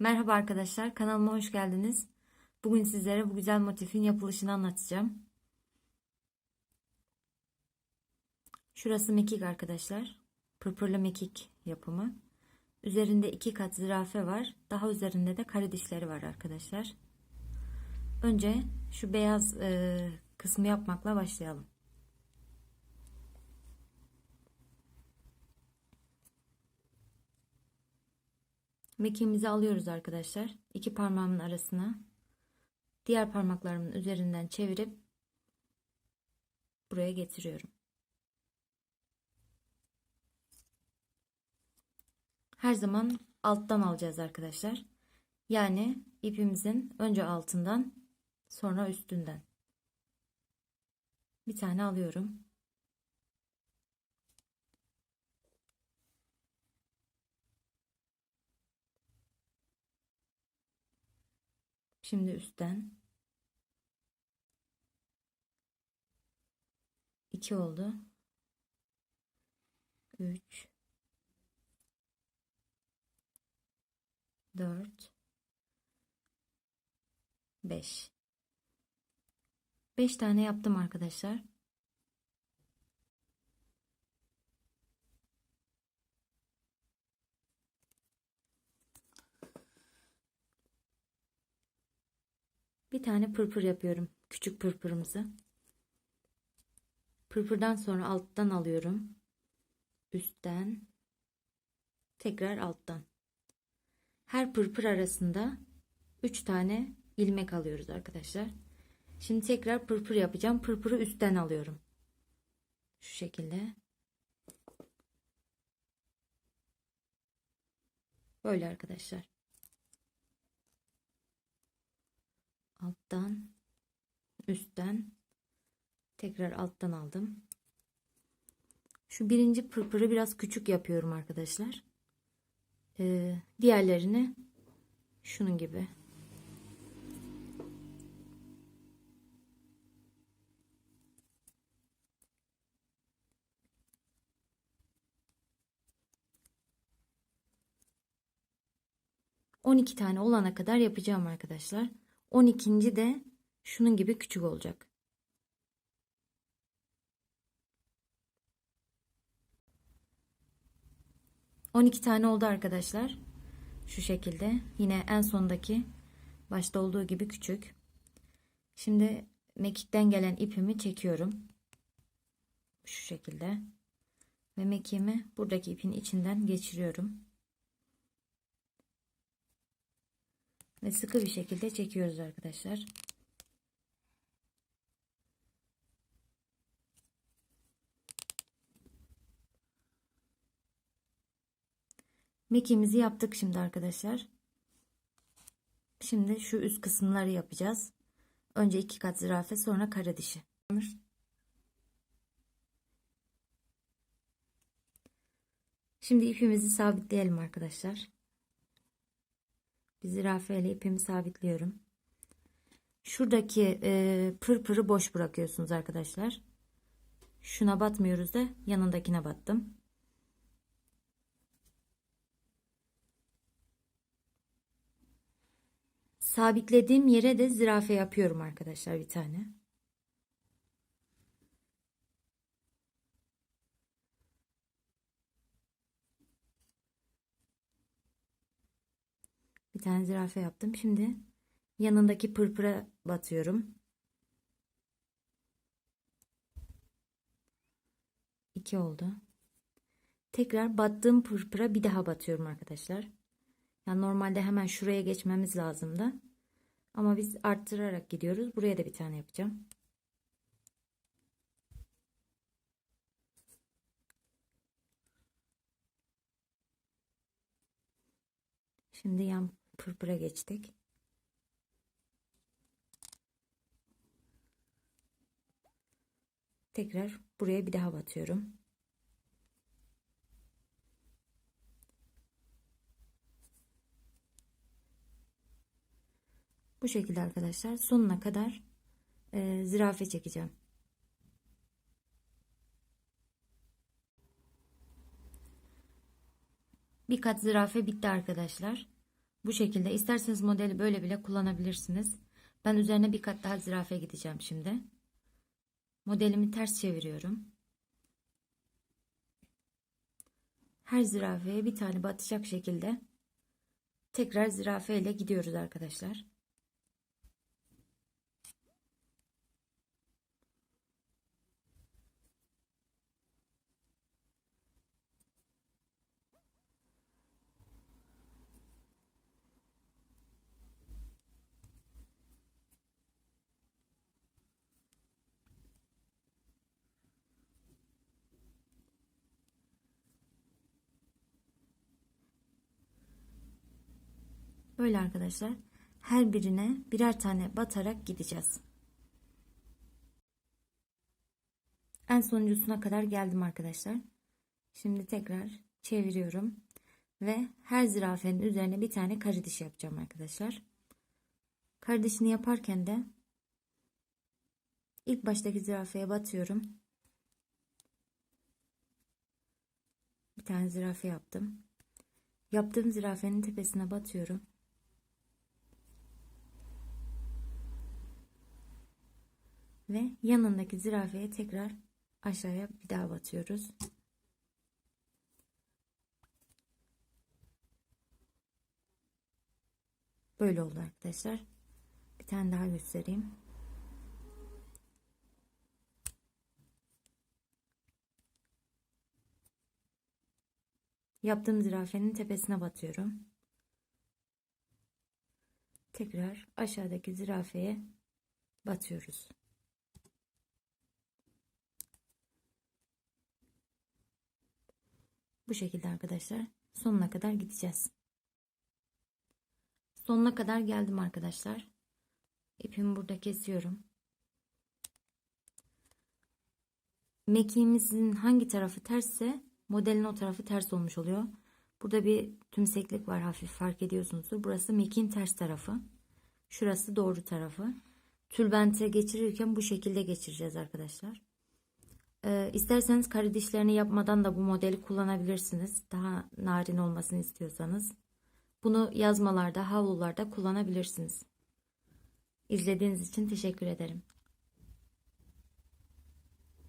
Merhaba arkadaşlar, kanalıma hoş geldiniz. Bugün sizlere bu güzel motifin yapılışını anlatacağım. Şurası mekik arkadaşlar. Pırpırlı mekik yapımı. Üzerinde iki kat zürafe var. Daha üzerinde de kare dişleri var arkadaşlar. Önce şu beyaz e, kısmı yapmakla başlayalım. Mekiğimizi alıyoruz arkadaşlar. İki parmağımın arasına diğer parmaklarımın üzerinden çevirip buraya getiriyorum. Her zaman alttan alacağız arkadaşlar. Yani ipimizin önce altından sonra üstünden. Bir tane alıyorum. Şimdi üstten 2 oldu. 3 4 5 5 tane yaptım arkadaşlar. Bir tane pırpır yapıyorum. Küçük pırpırımızı. Pırpırdan sonra alttan alıyorum. Üstten. Tekrar alttan. Her pırpır arasında 3 tane ilmek alıyoruz arkadaşlar. Şimdi tekrar pırpır yapacağım. Pırpırı üstten alıyorum. Şu şekilde. Böyle arkadaşlar. Alttan üstten tekrar alttan aldım. Şu birinci pırpırı biraz küçük yapıyorum arkadaşlar. Ee, diğerlerini şunun gibi. On iki tane olana kadar yapacağım arkadaşlar. 12. de şunun gibi küçük olacak. On iki tane oldu arkadaşlar. Şu şekilde. Yine en sondaki başta olduğu gibi küçük. Şimdi mekikten gelen ipimi çekiyorum. Şu şekilde. Ve mekiğimi buradaki ipin içinden geçiriyorum. Ve sıkı bir şekilde çekiyoruz arkadaşlar. Mekiğimizi yaptık şimdi arkadaşlar. Şimdi şu üst kısımları yapacağız. Önce iki kat zürafe sonra kara dişi. Şimdi ipimizi sabitleyelim arkadaşlar. Bir zürafe ile ipimi sabitliyorum. Şuradaki e, pırpırı boş bırakıyorsunuz arkadaşlar. Şuna batmıyoruz da yanındakine battım. Sabitlediğim yere de zürafe yapıyorum arkadaşlar bir tane. Bir tane zürafe yaptım. Şimdi yanındaki pırpıra batıyorum. İki oldu. Tekrar battığım pırpıra bir daha batıyorum arkadaşlar. Yani normalde hemen şuraya geçmemiz lazımdı. Ama biz arttırarak gidiyoruz. Buraya da bir tane yapacağım. Şimdi yan pırpıra geçtik. Tekrar buraya bir daha batıyorum. Bu şekilde arkadaşlar sonuna kadar e, zürafe çekeceğim. Bir kat zürafe bitti arkadaşlar. Bu şekilde isterseniz modeli böyle bile kullanabilirsiniz. Ben üzerine bir kat daha zürafe gideceğim şimdi. Modelimi ters çeviriyorum. Her zürafeye bir tane batacak şekilde tekrar zürafe ile gidiyoruz arkadaşlar. Böyle arkadaşlar. Her birine birer tane batarak gideceğiz. En sonuncusuna kadar geldim arkadaşlar. Şimdi tekrar çeviriyorum. Ve her zürafenin üzerine bir tane karı diş yapacağım arkadaşlar. Karı dişini yaparken de ilk baştaki zürafeye batıyorum. Bir tane zürafe yaptım. Yaptığım zürafenin tepesine batıyorum. Ve yanındaki zürafeye tekrar aşağıya bir daha batıyoruz. Böyle oldu arkadaşlar. Bir tane daha göstereyim. Yaptığım zürafenin tepesine batıyorum. Tekrar aşağıdaki zürafeye batıyoruz. Bu şekilde arkadaşlar sonuna kadar gideceğiz. Sonuna kadar geldim arkadaşlar. İpimi burada kesiyorum. Mekiğimizin hangi tarafı tersse modelin o tarafı ters olmuş oluyor. Burada bir tümseklik var hafif fark ediyorsunuzdur. Burası mekiğin ters tarafı. Şurası doğru tarafı. Tülbente geçirirken bu şekilde geçireceğiz arkadaşlar. Ee, isterseniz kare dişlerini yapmadan da bu modeli kullanabilirsiniz. Daha narin olmasını istiyorsanız. Bunu yazmalarda, havlularda kullanabilirsiniz. İzlediğiniz için teşekkür ederim.